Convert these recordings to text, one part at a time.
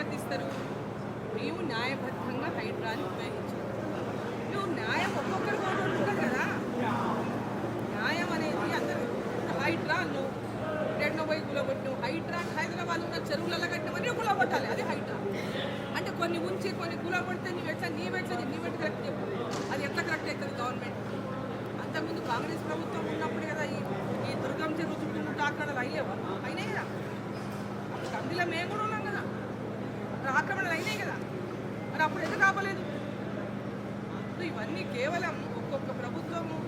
స్వాగతిస్తారు మేము న్యాయబద్ధంగా హైడ్రాని ఉపయోగించాం నువ్వు న్యాయం ఒక్కొక్కరు ఉంటుంది కదా. న్యాయం అనేది అందరూ హైడ్రా నువ్వు రెండో పోయి కూలగొట్టు హైడ్రా హైదరాబాద్ ఉన్న చెరువులలో కట్టమని కూలగొట్టాలి అది హైడ్రా అంటే కొన్ని ఉంచి కొన్ని కూలగొడితే నీవు ఎట్లా నీ ఎట్లా నీ వెంట కరెక్ట్ చెప్పు. అది ఎట్లా కరెక్ట్ అవుతుంది గవర్నమెంట్? అంతకుముందు కాంగ్రెస్ ప్రభుత్వం ఉన్నప్పుడు కదా ఈ ఈ దుర్గం చెరువు చుట్టూ అక్కడ అయ్యేవా. అయినాయి కదా. కందిలో మేము కూడా ఆక్రమణలు అయినాయి కదా. మరి అప్పుడు ఎందుకు ఆపలేదు? సో ఇవన్నీ కేవలం ఒక్కొక్క ప్రభుత్వము.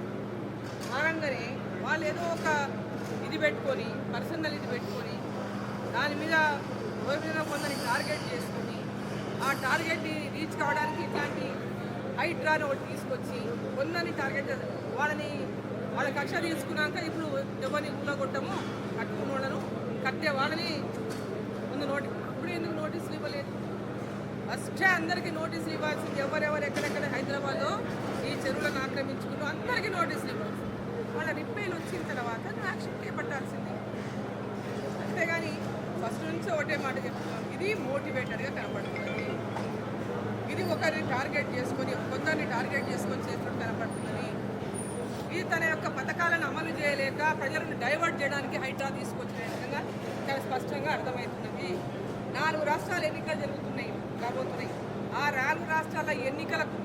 మారంగానే వాళ్ళు ఏదో ఒక ఇది పెట్టుకొని పర్సనల్ ఇది పెట్టుకొని దాని మీద ఎవరి మీద కొందరిని టార్గెట్ చేసుకొని ఆ టార్గెట్ని రీచ్ కావడానికి ఇట్లాంటి హైడ్రాని ఒకటి తీసుకొచ్చి కొందరిని టార్గెట్ వాళ్ళని వాళ్ళ కక్ష తీసుకున్నాక ఇప్పుడు ఎవరిని కూలగొట్టము కట్టుకున్న వాళ్ళను కట్టే వాళ్ళని ముందు నోటి ఇప్పుడు ఎందుకు నోటీసులు ఇవ్వలేదు? ఫస్టే అందరికీ నోటీసులు ఇవ్వాల్సింది ఎవరెవరు ఎక్కడెక్కడ హైదరాబాద్లో ఈ చెరువులను ఆక్రమించుకున్నారో అందరికీ నోటీసులు ఇవ్వాల్సింది. వాళ్ళ రిపేర్లు వచ్చిన తర్వాత యాక్షన్ చేపట్టాల్సింది అంతేగాని ఫస్ట్ నుంచి ఒకటే మాట చెప్తున్నాం ఇది మోటివేటెడ్గా కనపడుతుంది. ఇది ఒకరిని టార్గెట్ చేసుకొని కొందరిని టార్గెట్ చేసుకొని చేసినట్టు కనపడుతున్నది ఇది తన యొక్క పథకాలను అమలు చేయలేక ప్రజలను డైవర్ట్ చేయడానికి హైడ్రా తీసుకొచ్చిన విధంగా చాలా స్పష్టంగా అర్థమవుతున్నది. నాలుగు రాష్ట్రాలు ఎన్నికలు జరుగుతున్నాయి రాబోతున్నాయి ఆ నాలుగు రాష్ట్రాల ఎన్నికలకు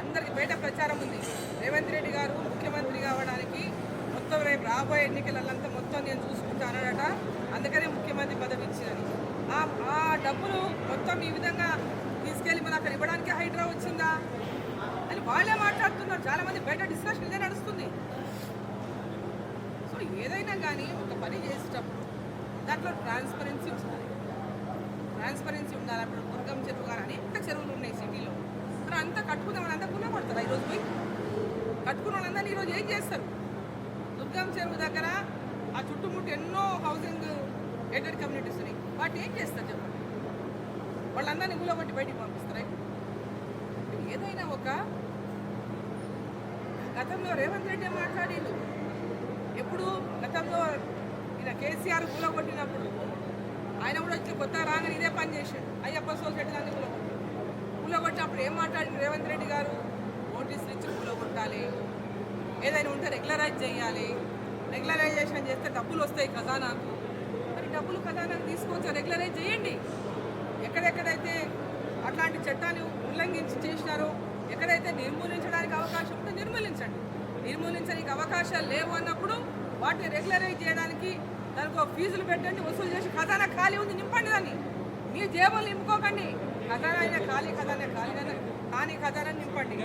అందరికి బయట ప్రచారం ఉంది. రేవంత్ రెడ్డి గారు ముఖ్యమంత్రి కావడానికి మొత్తం రేపు రాబోయే ఎన్నికలంతా మొత్తం నేను చూసుకుంటానట అందుకనే ముఖ్యమంత్రి పదవి ఇచ్చినది ఆ ఆ డబ్బులు మొత్తం ఈ విధంగా తీసుకెళ్ళి మనం అక్కడ ఇవ్వడానికి హైడ్రా వచ్చిందా? అని వాళ్ళే మాట్లాడుతున్నారు. చాలామంది బయట డిస్కషన్ ఇదే నడుస్తుంది. సో ఏదైనా కానీ ఒక పని చేసేటప్పుడు దాంట్లో ట్రాన్స్పరెన్సీ ఉండాలి. ట్రాన్స్పరెన్సీ ఉండాలి అప్పుడు దుర్గం చెరువు కానీ అనేక చెరువులు ఉన్నాయి సిటీలో. మరి అంతా కట్టుకున్న వాళ్ళంతా కూలబడతారు ఈరోజు పోయి? కట్టుకున్న వాళ్ళందరినీ ఈరోజు ఏం చేస్తారు? దుర్గం చెరువు దగ్గర ఆ చుట్టుముట్టు ఎన్నో హౌసింగ్ ఎయిడెడ్ కమ్యూనిటీస్ ఉన్నాయి. వాటిని ఏం చేస్తారు చెప్పండి? వాళ్ళందరినీ కూలబట్టి బయటికి పంపిస్తారా? ఏదైనా ఒక గతంలో రేవంత్ రెడ్డి మాట్లాడిండు? ఎప్పుడు గతంలో ఈయన కేసీఆర్ కూలగొట్టినప్పుడు ఆయన కూడా వచ్చి కొత్త రాగానే ఇదే పని చేశాడు. అయ్యప్ప సొసైటీ దాన్ని కూలగొట్టాడు. కూలగొట్టినప్పుడు ఏం మాట్లాడింది రేవంత్ రెడ్డి గారు? నోటీసులు ఇచ్చి కూలగొట్టాలి. ఏదైనా ఉంటే రెగ్యులరైజ్ చేయాలి. రెగ్యులరైజేషన్ చేస్తే డబ్బులు వస్తాయి ఖజానాకు. మరి డబ్బులు ఖజానాకు తీసుకొచ్చి రెగ్యులరైజ్ చేయండి. ఎక్కడెక్కడైతే అట్లాంటి చట్టాన్ని ఉల్లంఘించి చేసినారో ఎక్కడైతే నిర్మూలించడానికి అవకాశం ఉంటే నిర్మూలించండి. నిర్మూలించడానికి అవకాశాలు లేవు అన్నప్పుడు వాటిని రెగ్యులరైజ్ చేయడానికి దానికి ఒక ఫీజులు పెట్టండి వసూలు చేసి ఖజానా ఖాళీ ఉంది నింపండి దాన్ని. మీ జేబులు నింపుకోకండి. ఖజానా అయినా ఖాళీ ఖజానా ఖాళీ కానీ ఖజానా నింపండి.